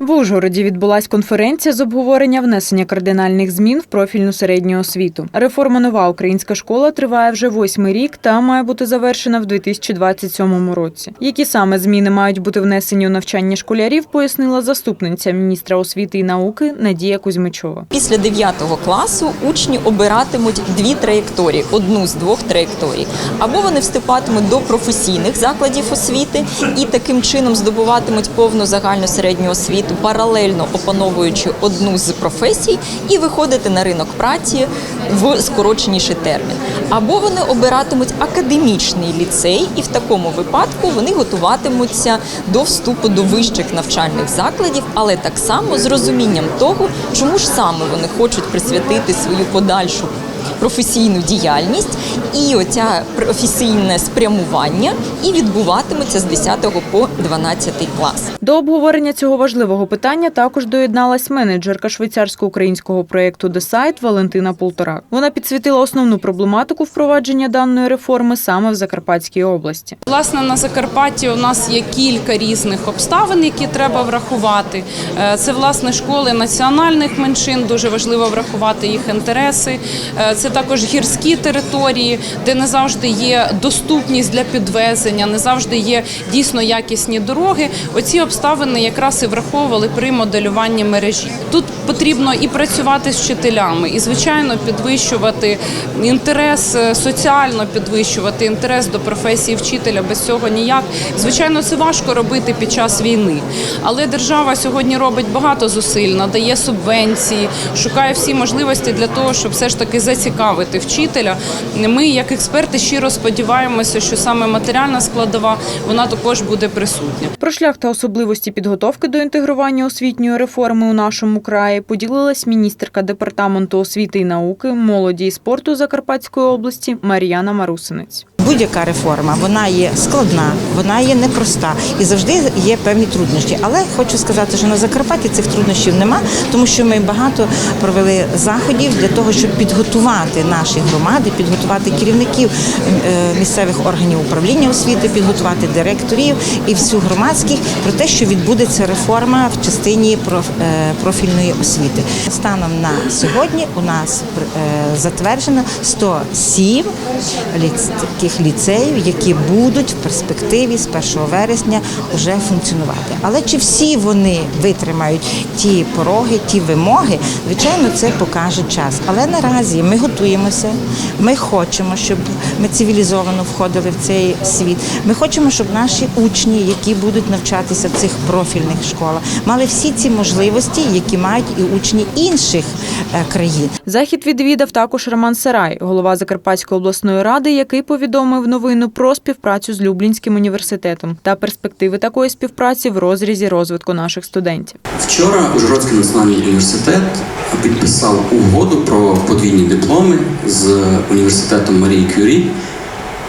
В Ужгороді відбулась конференція з обговорення внесення кардинальних змін в профільну середню освіту. Реформа нова українська школа триває вже восьмий рік та має бути завершена в 2027 році. Які саме зміни мають бути внесені у навчання школярів, пояснила заступниця міністра освіти і науки Надія Кузьмичова. Після 9 класу учні обиратимуть дві траєкторії, одну з двох траєкторій. Або вони вступатимуть до професійних закладів освіти і таким чином здобуватимуть повну загальну середню освіту, паралельно опановуючи одну з професій і виходити на ринок праці в скороченіший термін. Або вони обиратимуть академічний ліцей, і в такому випадку вони готуватимуться до вступу до вищих навчальних закладів, але так само з розумінням того, чому ж саме вони хочуть присвятити свою подальшу професійну діяльність, і оця професійне спрямування і відбуватиметься з 10 по 12 клас. До обговорення цього важливого питання також доєдналась менеджерка швейцарсько-українського проєкту «Десайт» Валентина Полторак. Вона підсвітила основну проблематику впровадження даної реформи саме в Закарпатській області. Власне, на Закарпатті у нас є кілька різних обставин, які треба врахувати. Е, Це власне школи національних меншин. Дуже важливо врахувати їх інтереси. Е, Це також гірські території, де не завжди є доступність для підвезення, не завжди є дійсно якісні дороги. Оці обставини якраз і враховували при моделюванні мережі. Тут потрібно і працювати з вчителями, і звичайно підвищувати інтерес, е, соціально підвищувати інтерес до професії вчителя. Без цього ніяк. Звичайно, це важко робити під час війни, але держава сьогодні робить багато зусиль, надає субвенції, шукає всі можливості для того, щоб все ж таки зацікавити вчителя. Ми, як експерти, щиро сподіваємося, що саме матеріальна складова вона також буде присутня. Про шлях та особливості підготовки до інтегрування освітньої реформи у нашому краї поділилась міністерка департаменту освіти і науки, молоді і спорту Закарпатської області Мар'яна Марусинець. Будь-яка реформа вона є складна, вона є непроста і завжди є певні труднощі. Але хочу сказати, що на Закарпатті цих труднощів нема, тому що ми багато провели заходів для того, щоб підготувати наші громади, підготувати керівників е, місцевих органів управління освіти, підготувати директорів і всю громадськість про те, що відбудеться реформа в частині е, профільної освіти. Станом на сьогодні у нас е, затверджено 107 ліц- таких ліцеїв, які будуть в перспективі з 1 вересня вже функціонувати. Але чи всі вони витримають ті пороги, ті вимоги, звичайно, це покаже час. Але наразі ми готуємося, ми хочемо, щоб ми цивілізовано входили в цей світ. Ми хочемо, щоб наші учні, які будуть навчатися в цих профільних школах, мали всі ці можливості, які мають і учні інших е, країн. Захід відвідав також Роман Сарай, голова Закарпатської обласної ради, який повідомив новину про співпрацю з Люблінським університетом та перспективи такої співпраці в розрізі розвитку наших студентів. Вчора Ужгородський національний університет підписав угоду про подвійні дипломи з університетом Марії Кюрі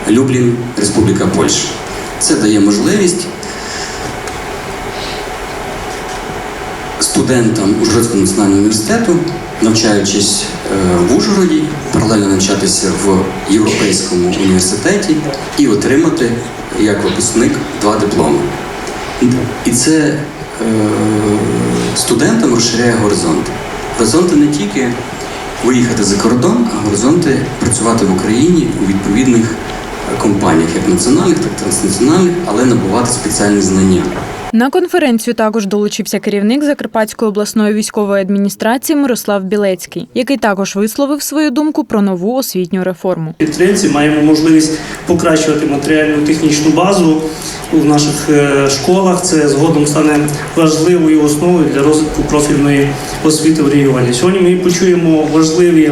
Люблін, Республіка Польща. Це дає можливість студентам Ужгородського національного університету, навчаючись е, в Ужгороді, паралельно навчатися в Європейському університеті і отримати як випускник два дипломи. І це е, студентам розширяє горизонти. Горизонти не тільки виїхати за кордон, а горизонти працювати в Україні у відповідних компаніях, як національних, так і транснаціональних, але набувати спеціальні знання. На конференцію також долучився керівник Закарпатської обласної військової адміністрації Мирослав Білецький, який також висловив свою думку про нову освітню реформу. підтримці маємо можливість покращувати матеріальну технічну базу в наших е, школах. Це згодом стане важливою основою для розвитку профільної освіти в регіоні. Сьогодні ми почуємо важливі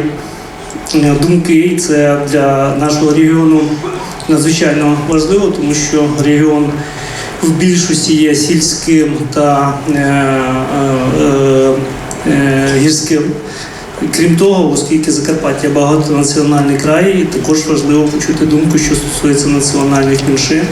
е, думки, це для нашого регіону надзвичайно важливо, тому що регіон в більшості є сільським та е, е, е, е, гірським. Крім того, оскільки Закарпаття багатонаціональний край, також важливо почути думку, що стосується національних меншин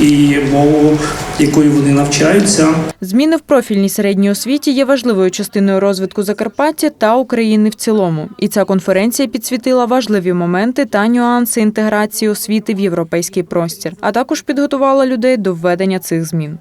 і мову, якою вони навчаються. Зміни в профільній середній освіті є важливою частиною розвитку Закарпаття та України в цілому. І ця конференція підсвітила важливі моменти та нюанси інтеграції освіти в європейський простір, а також підготувала людей до введення цих змін.